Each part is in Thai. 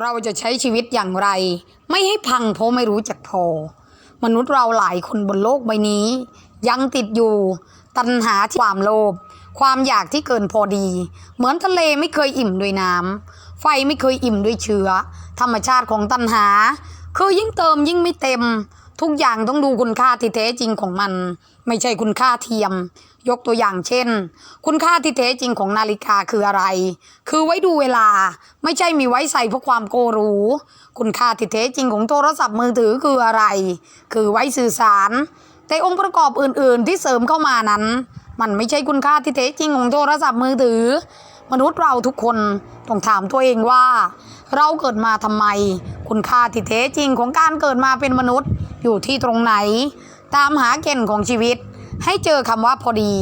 เราจะใช้ชีวิตอย่างไร ไม่ให้พังเพราะไม่รู้จักพอ มนุษย์เราหลายคนบนโลกใบนี้ ยังติดอยู่ ตัณหาที่ความโลภความอยากที่เกินพอดี เหมือนทะเลไม่เคยอิ่มด้วยน้ำไฟไม่เคยอิ่มด้วยเชื้อ ธรรมชาติของตัณหา คือยิ่งเติมยิ่งไม่เต็ม ทุกอย่างต้องดูคุณค่าที่แท้จริงของมัน ไม่ใช่คุณค่าเทียม ยกตัวอย่างเช่น คุณค่าที่แท้จริงของนาฬิกาคืออะไร คือไว้ดูเวลา ไม่ใช่มีไว้ใส่เพื่อความโกรูคุณค่าที่แท้จริงของโทรศัพท์มือถือคืออะไร คือไว้สื่อสาร แต่องค์ประกอบอื่น ๆ ที่เสริมเข้ามานั้น มันไม่ใช่คุณค่าที่แท้จริงของโทรศัพท์มือถือ มนุษย์เราทุกคนต้องถามตัวเองว่า เราเกิดมาทำไม คุณค่าที่แท้จริงของการเกิดมาเป็นมนุษย์ อยู่ที่ตรงไหน ตามหาเกณฑ์ของชีวิต ให้เจอคำว่าพอดี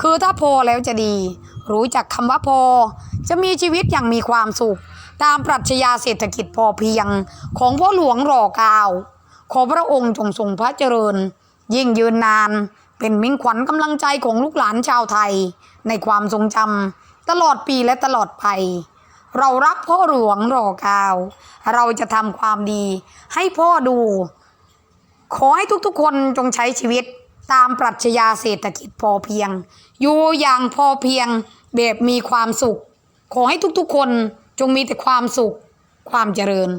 คือถ้าพอแล้วจะดี รู้จักคำว่าพอ จะมีชีวิตอย่างมีความสุข ตามปรัชญาเศรษฐกิจพอเพียง ของพ่อหลวงรอเกาขอพระองค์จงทรงพระเจริญ ยิ่งยืนนาน เป็นมิ่งขวัญกำลังใจของลูกหลานชาวไทย ในความทรงจำตลอดปีและตลอดไปเรารักพ่อหลวงรอเกาเราจะทำความดีให้พ่อดู ขอให้ทุกๆ คนจงใช้ชีวิตตามปรัชญาเศรษฐกิจพอเพียง อยู่อย่างพอเพียงแบบมีความสุข ขอให้ทุกๆ คนจงมีแต่ความสุข ความเจริญ